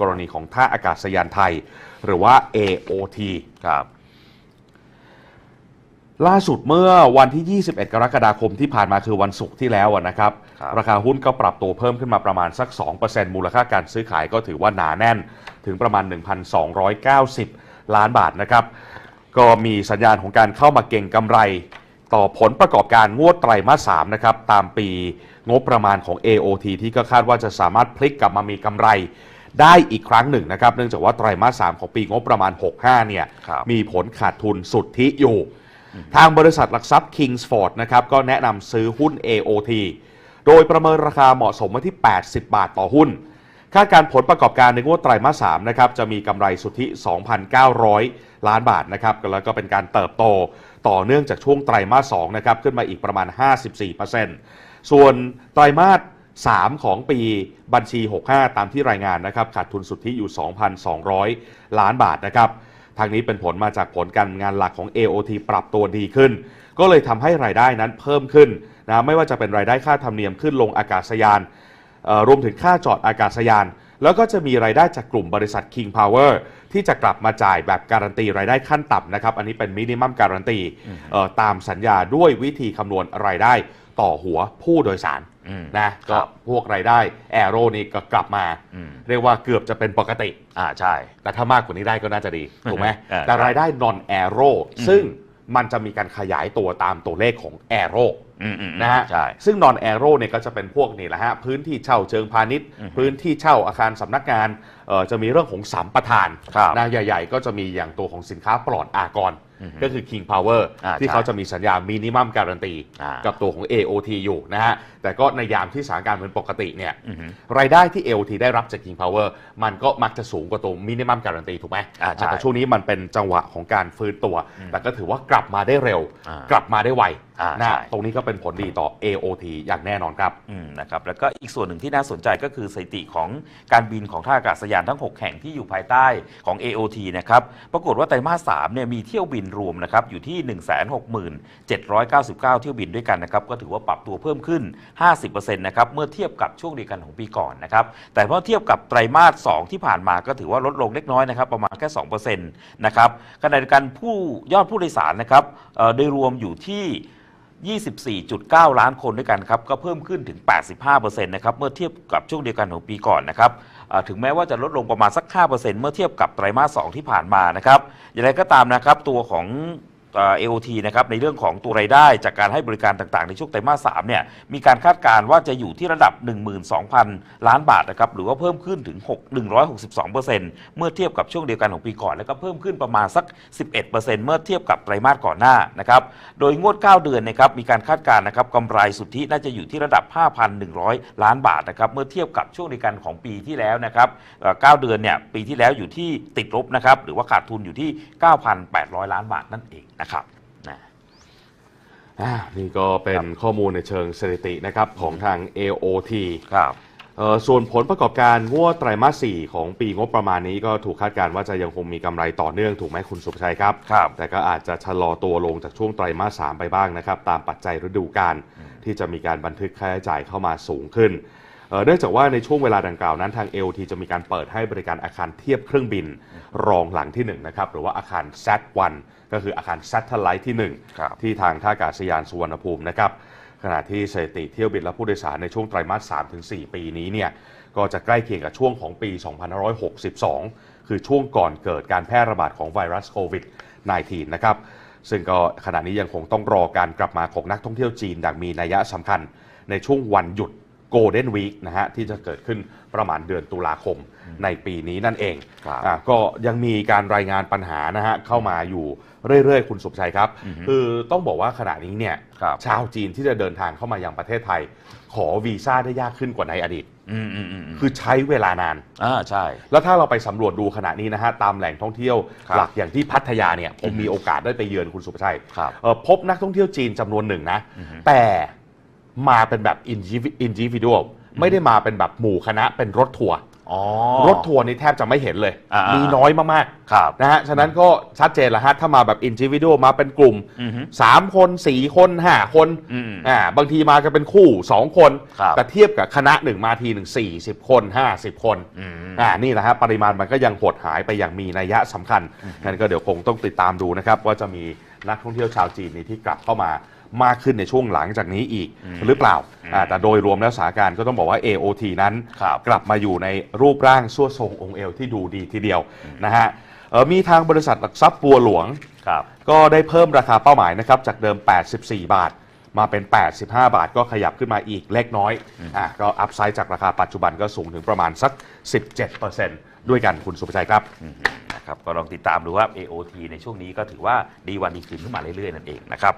กรณีของท่าอากาศยานไทย หรือว่า AOT ครับ ล่าสุดเมื่อวันที่ 21 กรกฎาคมที่ผ่านมาคือวันศุกร์ที่แล้วอะนะครับครับราคาหุ้นก็ปรับตัวเพิ่มขึ้นมาประมาณสัก 2%มูลค่าการซื้อขายก็ถือว่าหนาแน่นถึงประมาณ 1,290 ล้านบาทนะครับ ก็มีสัญญาณของการเข้ามาเก่งกำไรต่อผลประกอบการงวดไตรมาส 3 นะครับ ตามปีงบประมาณของ AOT ที่ก็คาดว่าจะสามารถพลิกกลับมามีกำไร ได้อีกครั้งหนึ่งนะครับ เนื่องจากว่าไตรมาส3ของปีงบประมาณ 65 เนี่ย ครับมีผลขาดทุนสุทธิอยู่ ทางบริษัทหลักทรัพย์ Kingsford นะครับ ก็แนะนำซื้อหุ้น AOT โดยประเมินราคาเหมาะสมไว้ที่ 80 บาทต่อหุ้น คาดการณ์ผลประกอบการในงวดไตรมาส3นะครับจะมีกำไรสุทธิ 2,900 ล้านบาทนะครับแล้วก็เป็นการเติบโตต่อเนื่องจากช่วงไตรมาส2นะครับขึ้นมาอีกประมาณ 54%ส่วนไตรมาส 3 ของปีบัญชี 65 ตามที่รายงานนะครับขาดทุนสุทธิอยู่ 2,200 ล้านบาทนะครับทางนี้เป็นผลมาจากผลการงานหลักของ AOT ปรับตัวดีขึ้น ก็เลยทำให้รายได้นั้นเพิ่มขึ้นนะไม่ว่าจะเป็นรายได้ค่าธรรมเนียมขึ้นลงอากาศยานเอ่อรวมถึงค่าจอดอากาศยาน แล้วก็จะมีรายได้จากกลุ่มบริษัท King Power ที่จะกลับมาจ่ายแบบการันตีรายได้ขั้นต่ำนะครับ อันนี้เป็นมินิมัมการันตีเอ่อตามสัญญาด้วยวิธีคำนวณรายได้ ต่อหัวผู้โดยสารอืมนะก็ครับพวกรายได้แอโรนี่ก็กลับมาอืมเรียกว่าเกือบจะเป็นปกติ อ่าใช่ แต่ถ้ามากกว่านี้ได้ก็น่าจะดี ถูกไหมอ่าแต่ใช่รายได้ non aero ซึ่งมันจะมีการขยายตัวตามตัวเลขของ aero อืมอืมนะฮะใช่ซึ่ง non aero เนี่ยก็จะเป็นพวกนี่แหละฮะพื้นที่เช่าเชิงพาณิชย์อือฮึพื้นที่เช่าอาคารสำนักงานเอ่อจะมีเรื่องของสัมปทานครับนะใหญ่ ๆ ก็จะมีอย่างตัวของสินค้าปลอดอากรอือฮึ ก็คือ King Power อ่าที่ใช่เขาจะมีสัญญามินิมัมการันตีอ่ากักับตัวของ AOT อยู่นะฮะ แต่ก็ในยามที่สถานการณ์เป็นปกติเนี่ยอือฮึรายได้ที่ AOT ได้รับจาก King Power มันก็มักจะสูงกว่าตัวมินิมัมการันตีถูกไหมอ่าใช่แต่ช่วงนี้มันเป็นจังหวะของการฟื้นตัว แต่ก็ถือว่ากลับมาได้เร็วอ่ากลับมาได้ไวอ่านะใช่ตรงนี้ก็เป็นผลดีต่อ AOT อย่างแน่นอนครับอืมนะครับ แล้วก็อีกส่วนหนึ่งที่น่าสนใจก็คือสถิติของการบินของท่าอากาศยานทั้ง 6 แห่งที่อยู่ภายใต้ของ AOT นะครับ ปรากฏว่าไตรมาส3เนี่ยมีเที่ยวบินรวมนะครับอยู่ที่ 16799 เที่ยวบินด้วยกันนะครับก็ถือว่าปรับตัวเพิ่มขึ้น 50%นะครับเมื่อเทียบกับช่วงเดียวกันของปีก่อนนะครับแต่เมื่อเทียบกับไตรมาส 2 ที่ผ่านมาก็ถือว่าลดลงเล็กน้อยนะครับประมาณแค่ 2%นะครับขณะเดียวกันผู้ยอดผู้โดยสารนะครับโดยรวมอยู่ที่ 24.9 ล้านคนด้วยกันครับก็เพิ่มขึ้นถึง 85%นะครับเมื่อเทียบกับช่วงเดียวกันของปีก่อนนะครับถึงแม้ว่าจะลดลงประมาณสัก 5%เมื่อเทียบกับไตรมาส 2 ที่ผ่านมานะครับอย่างไรก็ตามนะครับตัวของ เอ่อ AOT นะครับในเรื่องของตัวรายได้จากการให้บริการต่างๆ ในช่วงไตรมาส3เนี่ยมีการคาดการณ์ว่าจะอยู่ที่ระดับ 12,000 ล้านบาทนะครับหรือว่าเพิ่มขึ้นถึง 6 162 เมื่อเทียบกับช่วงเดียวกันของปีก่อน แล้วก็เพิ่มขึ้นประมาณสัก 11 เมื่อเทียบกับไตรมาสก่อนหน้านะครับโดยงวด 9 เดือนนะครับมีการคาดการณ์นะครับกำไรสุทธิน่าจะอยู่ที่ระดับ 5,100 ล้านบาทนะครับเมื่อเทียบกับช่วงเดียวกันของปีที่แล้วนะครับเอ่อ9เดือนเนี่ยปีที่แล้วอยู่ที่ติดลบนะครับหรือว่าขาดทุนอยู่ที่ 9,800 ล้านบาทนั่นเองนะครับนะอ่านี่ก็เป็นข้อมูลในเชิงสถิตินะครับของทาง AOT ครับเอ่อส่วนผลประกอบการงวดไตรมาส4ของปีงบประมาณนี้ก็ถูกคาดการณ์ว่าจะยังคงมีกำไรต่อเนื่องถูกไหมคุณสุภชัยครับครับ แต่ก็อาจจะชะลอตัวลงจากช่วงไตรมาส3ไปบ้างนะครับ ตามปัจจัยฤดูกาลที่จะมีการบันทึกค่าใช้จ่ายเข้ามาสูงขึ้น เอ่อเนื่องจากว่าในช่วงเวลาดังกล่าวนั้นทาง AOT จะมีการเปิดให้บริการอาคารเทียบเครื่องบินรองหลังที่1นะครับหรือว่าอาคาร Z1 ก็คืออาคาร Satellite ที่ครับ1ที่ทางท่าอากาศยานสุวรรณภูมินะครับขณะที่สถิติเที่ยวบินและผู้โดยสารในช่วงไตรมาส3-4ปีนี้เนี่ยก็จะใกล้เคียงกับช่วงของปี 2562 คือช่วงก่อนเกิดการแพร่ระบาดของไวรัสโควิด -19 นะครับซึ่งก็ขณะนี้ยังคงต้องรอการกลับมาของนักท่องเที่ยวจีนอย่างมีนัยสำคัญในช่วงวันหยุด Golden Week นะฮะที่จะเกิดขึ้นประมาณเดือนตุลาคมในปีนี้นั่นเองครับอะก็ยังมีการรายงานปัญหานะฮะเข้ามาอยู่เรื่อยๆ คุณสุขชัยครับคือต้องบอกว่าขณะนี้เนี่ยครับ ชาวจีนที่จะเดินทางเข้ามายังประเทศไทย ขอวีซ่าได้ยากขึ้นกว่าในอดีต อืมอืมอืมอืมคือใช้เวลานาน อ่าใช่ แล้วถ้าเราไปสำรวจดูขณะนี้นะฮะตามแหล่งท่องเที่ยว ครับหลักอย่างที่พัทยาเนี่ยผมมีโอกาสได้ไปเยือนคุณสุภชัยครับ เอ่อพบนักท่องเที่ยวจีนจำนวนหนึ่งนะ แต่ มาเป็นแบบอินดิวิดวลไม่ได้มาเป็นแบบหมู่คณะเป็นรถทัวร์อ๋อรถทัวร์นี่แทบจะไม่เห็นเลยอ่ามีมีน้อยมากครับๆนะฮะ ฉะนั้นก็ชัดเจนแล้วฮะ ถ้ามาแบบอินดิวิ u a l มาเป็นกลุ่มอือฮึ3คน 4 คน 5 คนอืมอ่าบางทีมากันเป็นคู่ 2 คนครับแต่เทียบกับคณะหนึ่งมาทีหนึ่ง40 คน 50 คนอืมอ่านี่แหละฮะ ปริมาณมันก็ยังหดหายไปอย่างมีนัยยะสำคัญงั้นก็เดี๋ยวคงต้องติดตามดูนะครับ ว่าจะมีนักท่องเที่ยวชาวจีนนี่ที่กลับเข้ามา มากขึ้นในช่วงหลังจากนี้อีกอืมหรือเปล่าอืมอ่าแต่โดยรวมแล้วสถานการณ์ก็ต้องบอกว่า AOT นั้นครับกลับมาอยู่ในรูปร่างส่วทรงองค์เอวที่ดูดีทีเดียวนะฮะเอ่อมีทางบริษัทหลักทรัพย์บัวหลวงครับก็ได้เพิ่มราคาเป้าหมายนะครับจากเดิม 84 บาทมาเป็น 85 บาทก็ขยับขึ้นมาอีกเล็กน้อยอะก็อัพไซด์จากราคาปัจจุบันก็สูงถึงประมาณสัก 17%ด้วยกันคุณสุภชัยครับอืมนะครับ ก็ลองติดตามดูว่า AOT ในช่วงนี้ก็ถือว่าดีวันดีคืนขึ้นมาเรื่อยๆ นั่นเองนะครับ